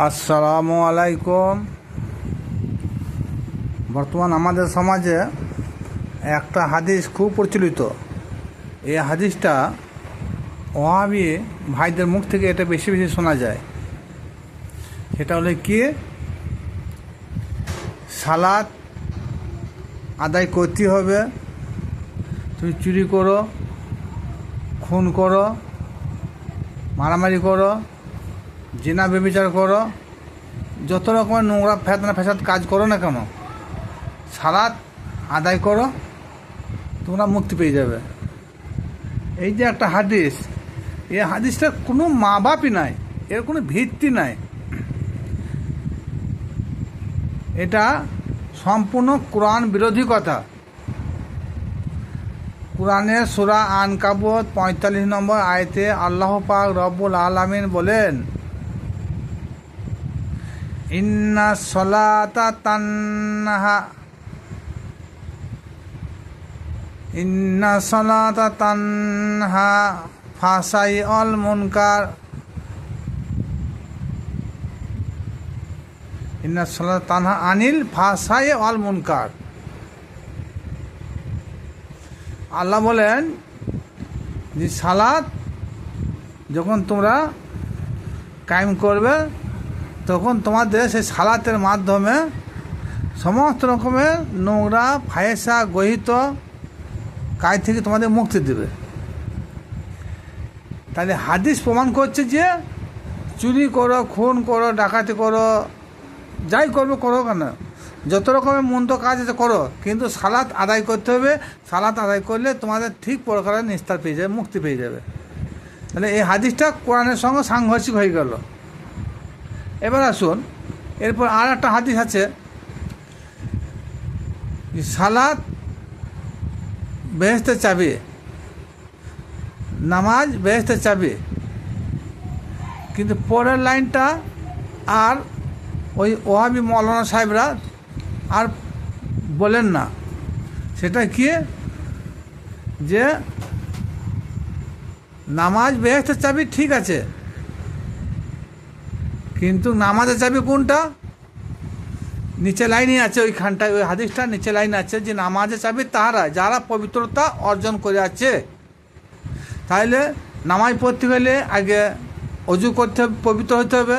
আসসালামু আলাইকুম। বর্তমান আমাদের সমাজে একটা হাদিস খুব প্রচলিত। এই হাদিসটা ওহাবি ভাইদের মুখ থেকে এটা বেশি বেশি শোনা যায়। সেটা হলো কি? সালাদ আদায় করতে হবে। তুমি চুরি করো, খুন করো, মারামারি করো জেনা বেবিচার করো। যত রকমের নোংরা ফেতনা ফেসাদ কাজ করো না কেন, সালাদ আদায় করো, তোমরা মুক্তি পেয়ে যাবে। এই যে একটা হাদিস, এই হাদিসটা কোনো মা বাপই নাই, এর কোনো ভিত্তি নাই। এটা সম্পূর্ণ কোরআন বিরোধী কথা। কোরআনের সুরা আন কাবত পঁয়তাল্লিশ নম্বর আয়তে আল্লাহ পাক রব্বুল আলামিন বলেন ইন্না সলাতা তান্নাহা। ইন্না সলাতা তান্হা ফাসাই অল মুনকার। ইন্না সলাতা তানহা আনিল ফাসাই অল মুনকার। আল্লাহ বলেন যে সালাদ যখন তোমরা কায়েম করবে তখন তোমাদের সেই সালাতের মাধ্যমে সমস্ত রকমের নোংরা, ফায়েসা, গহিত কাজ থেকে তোমাদের মুক্তি দেবে। তাহলে হাদিস প্রমাণ করছে যে চুরি করো, খুন করো, ডাকাতি করো, যাই করবে, করো কেন? যত রকমের মন্দ কাজ আছে করো, কিন্তু সালাত আদায় করতে হবে। সালাত আদায় করলে তোমাদের ঠিক প্রকারের নিস্তার পেয়ে যাবে, মুক্তি পেয়ে যাবে। তাহলে এই হাদিসটা কোরআনের সঙ্গে সাংঘর্ষিক হয়ে গেল। এবার আসুন, এরপর আর একটা হাদিস আছে সালাদ বেহেস্তে চাবি, নামাজ বেহেস্তে চাবি, কিন্তু পরের লাইনটা আর ওই ওহাবি মৌলানা সাহেবরা আর বলেন না। সেটা কি? যে নামাজ বেহেস্তের চাবি ঠিক আছে কিন্তু নামাজের চাবি কোনটা? নিচে লাইনই আছে ওইখানটায়, ওই হাদিসটা নিচে লাইন আছে যে নামাজের চাবি তাহারা, যারা পবিত্রতা অর্জন করে আছে তাহলে নামাজ পড়তে গেলে আগে অজু করতে হবে, পবিত্র হতে হবে।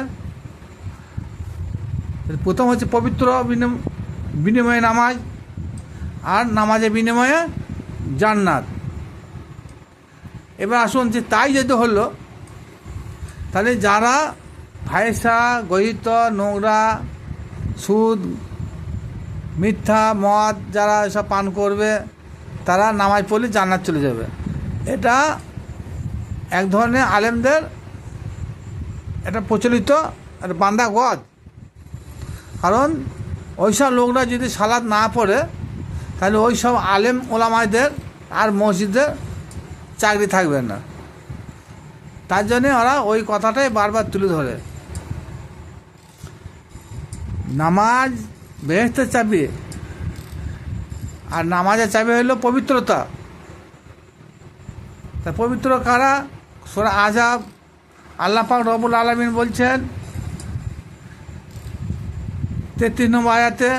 প্রথম হচ্ছে পবিত্র বিনিম- বিনিময়ে নামাজ আর নামাজের বিনিময়ে জান্নাত। এবার আসুন যে তাই যদি হলো, তাহলে যারা ফায়সা গহিত, নোংরা, সুদ, মিথ্যা, মদ যারা এসব পান করবে, তারা নামাজ পড়লে জান্নাত চলে যাবে। এটা এক ধরনের আলেমদের এটা প্রচলিত একটা বান্দা গদ। কারণ ওইসব লোকরা যদি সালাদ না পড়ে, তাহলে ওই সব আলেম ওলামাইদের আর মসজিদের চাকরি থাকবে না। তার জন্যে ওরা ওই কথাটাই বারবার তুলে ধরে। নামাজ বেহেস্তের চাবি। আর নামাজের চাবি হলো পবিত্রতা। তা পবিত্র কারা? সোরা আজাব আল্লাহ পাক রবুল আলমিন বলছেন, তেত্রিশ নম্বর আয়াতে,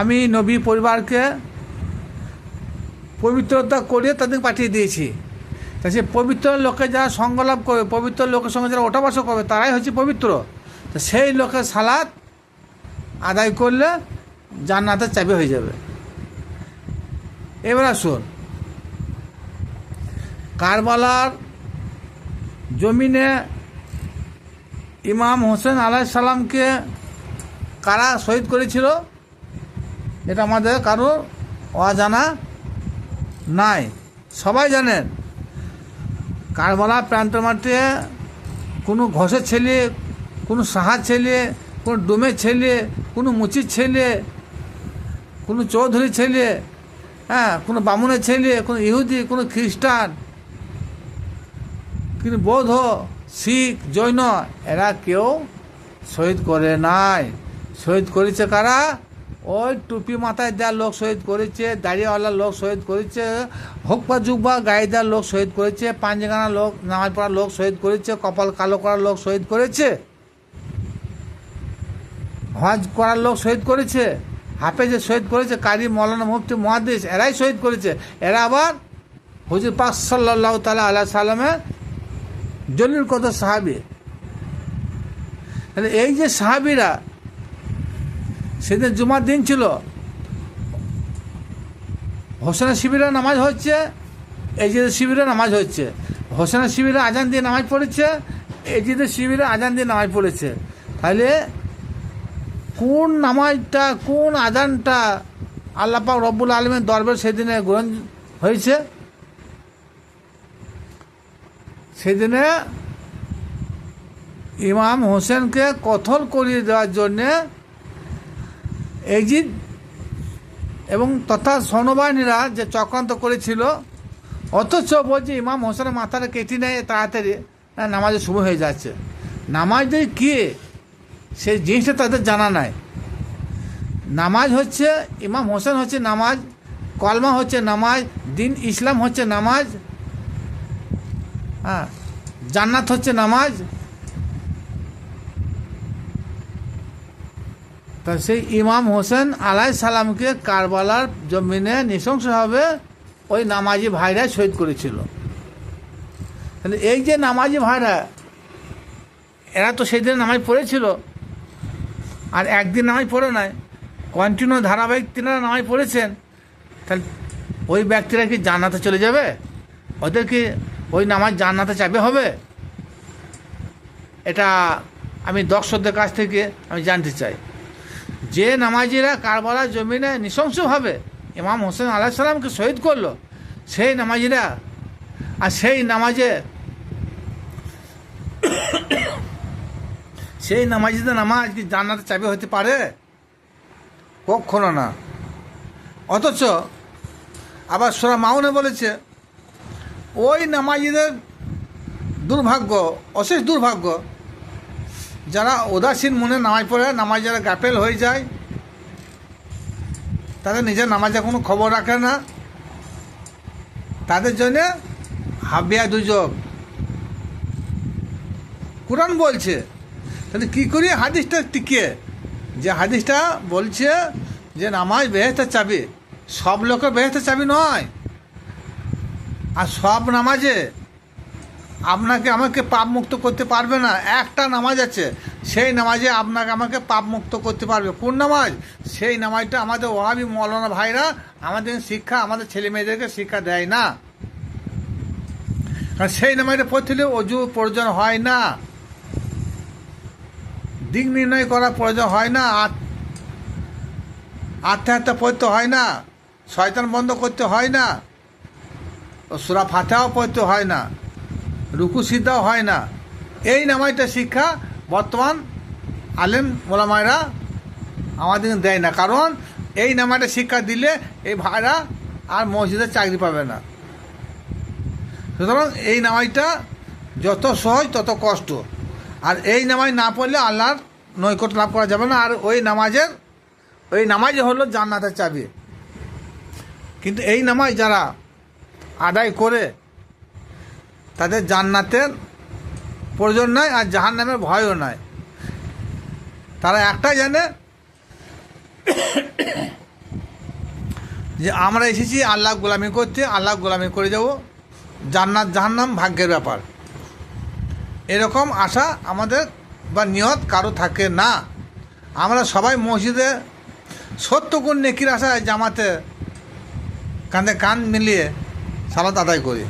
আমি নবী পরিবারকে পবিত্রতা করে তাদের পাঠিয়ে দিয়েছি। তা সে পবিত্র লোকে যারা সঙ্গলাভ করবে, পবিত্র লোকের সঙ্গে যারা ওঠা বসা করবে, তারাই হচ্ছে পবিত্র। তো সেই লোকের সালাদ আদায় করলে জান্নাতের চাবি হয়ে যাবে। এবার আসুন। কারবালার জমিনে ইমাম হোসেন আলাহ সালামকে কারা শহীদ করেছিল? এটা আমাদের কারও অজানা নাই। সবাই জানেন কারবালা প্রান্ত মাঠে কোনো ঘষের ছেলে, কোনো সাহার ছেলে কোনো ডোমের ছেলে, কোনো মুচির ছেলে, কোনো চৌধুরী ছেলে হ্যাঁ কোনো বামুনের ছেলে, কোনো ইহুদি, কোনো খ্রিস্টান কিন্তু বৌদ্ধ, শিখ, জৈন, এরা কেউ শহীদ করে নাই। শহীদ করেছে কারা? ওই টুপি মাথায় দেওয়ার লোক শহীদ করেছে, দাড়িওয়ালা লোক শহীদ করেছে, হোকপা জুব্বা গায়ে দেওয়ার লোক শহীদ করেছে, পাঞ্জাগানা লোক নামাজ পড়ার লোক শহীদ করেছে, কপাল কালো করার লোক শহীদ করেছে। হজ করার লোক শহীদ করেছে, হাফেজে শহীদ করেছে কারি মৌলানা মুফতি মহাদিস এরাই শহীদ করেছে। এরা আবার হুজুর পাক সাল্লাহ তালা আল্লাহ সাল্লামের জলিল কত সাহাবি। তাহলে এই যে সাহাবিরা, সেদিন জুমার দিন ছিল। হোসেনা শিবিরে নামাজ হচ্ছে, এই যে শিবিরে নামাজ হচ্ছে। হোসেনা শিবিরে আজান দিয়ে নামাজ পড়েছে, এই যে শিবিরে আজান দিয়ে নামাজ পড়েছে। তাহলে কোন নামাজটা কোন আজানটা আল্লাপাক রব্বুল আলমের দরবার সেদিনে গ্রহণ হয়েছে? সেদিনে ইমাম হোসেনকে কথল করিয়ে দেওয়ার জন্যে এজিদ এবং তথা সৈন্যবাহিনীরা যে চক্রান্ত করেছিল অথচ বলছে ইমাম হোসেনের মাথাটা কেটে নেয় তাড়াতাড়ি না, নামাজের শুভ হয়ে যাচ্ছে। নামাজের কি সেই জিনিসটা তাদের জানা নাই। নামাজ হচ্ছে, ইমাম হোসেন হচ্ছে নামাজ, কলমা হচ্ছে নামাজ, দিন ইসলাম হচ্ছে নামাজ হ্যাঁ জান্নাত হচ্ছে নামাজ। তা সেই ইমাম হোসেন আলাই সালামকে কারবালার জমিনে নৃশংসভাবে ওই নামাজি ভাইরা শহীদ করেছিল। তাহলে এই যে নামাজি ভাইরা, এরা তো সেই দিন নামাজ পড়েছিল। আর একদিন নামাজ পড়ে নাই। কন্টিনিউ ধারাবাহিক তিনারা নামাজ পড়েছেন। তাহলে ওই ব্যক্তিরা কি জান্নাতে চলে যাবে? ওদের কি ওই নামাজ জান্নাতে চাবে হবে? এটা আমি দর্শকদের কাছ থেকে আমি জানতে চাই। যে নামাজিরা কারবালার জমিনে নৃশংসভাবে ইমাম হোসেন আলাহ সাল্লামকে শহীদ করল, সেই নামাজিরা, আর সেই নামাজে সেই নামাজিদের নামাজ কি জান্নাতে চাবি হতে পারে? কখনো না। অথচ আবার সোরা মাউনে বলেছে, ওই নামাজিদের দুর্ভাগ্য, অশেষ দুর্ভাগ্য, যারা উদাসীন মনে নামাজ পড়ে, নামাজ যারা গাফেল হয়ে যায়, তাদের নিজের নামাজে কোনো খবর রাখে না। তাদের জন্যে হাবিয়া দুযোগ কোরআন বলছে তাহলে কী করি? হাদিসটা টিকে যে হাদিসটা বলছে যে নামাজ বেহেস্তের চাবি। সব লোকের বেহেস্তের চাবি নয়। আর সব নামাজে আপনাকে আমাকে পাপ মুক্ত করতে পারবে না। একটা নামাজ আছে, সেই নামাজে আপনাকে আমাকে পাপ মুক্ত করতে পারবে। কোন নামাজ? সেই নামাজটা আমাদের ওহাবি মৌলানা ভাইরা আমাদের শিক্ষা, আমাদের ছেলে মেয়েদেরকে শিক্ষা দেয় না। কারণ সেই নামাজটা পড়তে হলে অজু প্রয়োজন হয় না। দিক নির্ণয় করার প্রয়োজন হয় না, আত- আত্মহত্যা পড়তে হয় না, শয়তান বন্ধ করতে হয় না সুরা ফাতেহাও পড়তে হয় না, রুকু সিদ্ধাও হয় না। এই নামাজটা শিক্ষা বর্তমান আলেম মোলামায়রা আমাদের দেয় না, কারণ এই নামাজটা শিক্ষা দিলে এই ভাইরা আর মসজিদে চাকরি পাবে না। সুতরাং এই নামাজটা যত সহজ তত কষ্ট। আর এই নামাজ না পড়লে আল্লাহর নৈকট লাভ করা যাবে না। আর ওই নামাজের, ওই নামাজই হলো জান্নাতের চাবি। কিন্তু এই নামাজ যারা আদায় করে, তাদের জান্নাতের প্রয়োজন নয় আর জাহান নামের ভয়ও নয় তারা একটাই জানে যে আমরা এসেছি, আল্লাহ গোলামি করতে আল্লাহ গোলামি করে যাব। জান্নাত জাহান্নাম ভাগ্যের ব্যাপার। এরকম আশা আমাদের বা নিয়ত কারও থাকে না। আমরা সবাই মসজিদে সত্য গুণ নেকির আশায় জামাতে কাঁধে কান মিলিয়ে সালাত আদায় করি।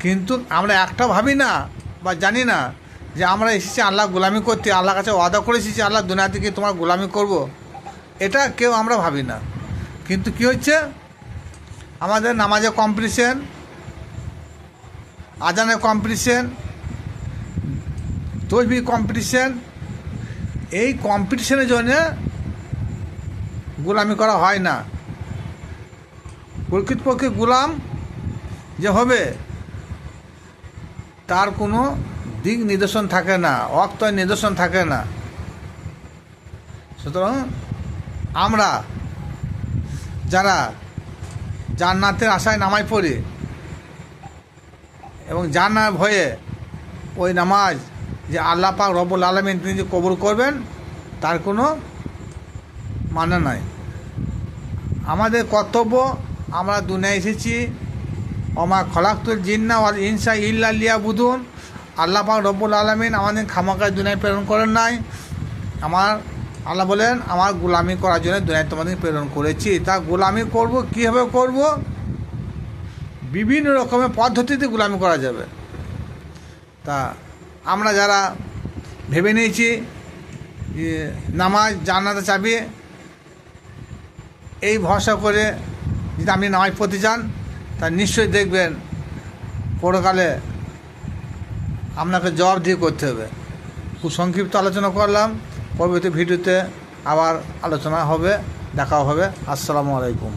কিন্তু আমরা একটা ভাবি না বা জানি না যে আমরা এসেছি আল্লাহ গোলামি করতে আল্লাহ কাছে ওয়াদা করে এসেছি, আল্লাহ দুনিয়া থেকে তোমার গোলামি করব। এটা কেউ আমরা ভাবি না। কিন্তু কি হচ্ছে? আমাদের নামাজে কম্পিটিশন আজানের কম্পিটিশন তসবি কম্পিটিশন এই কম্পিটিশনের জন্য গোলামি করা হয় না। প্রকৃতপক্ষে গোলাম যে হবে, তার কোনো দিক নির্দেশন থাকে না, অক্তয় নির্দেশন থাকে না। সুতরাং আমরা যারা জান্নাতের আশায় নামাজ পড়ি এবং জান্নার ভয়ে ওই নামাজ যে আল্লাহ পাক রব্বুল আলমিন তিনি যে কবুল করবেন, তার কোনো মানে নাই। আমাদের কর্তব্য, আমরা দুনিয়ায় এসেছি। অমা খলাক্তুল জিন্না ওয়াল ইনসা ইল্লা লিয়া বুধুন আল্লাহ পাক রব্বুল আলমিন আমাদের খামাকায় দুনিয়ায় প্রেরণ করেন নাই। আমার, আল্লাহ বলেন, আমার গোলামি করার জন্য দুনিয়ায় তোমাদের প্রেরণ করেছি। তা গোলামি করব, কীভাবে করব? বিভিন্ন রকমের পদ্ধতিতে গোলামি করা যাবে। তা আমরা যারা ভেবে নিয়েছি যে নামাজ জান্নাতে চাবি, এই ভরসা করে যদি আপনি নামাজ পড়তে চান, তা নিশ্চয়ই দেখবেন পরকালে আপনাকে জবাব দিয়ে করতে হবে। খুব সংক্ষিপ্ত আলোচনা করলাম, পরবর্তী ভিডিওতে আবার আলোচনা হবে, দেখাও হবে। আসসালামু আলাইকুম।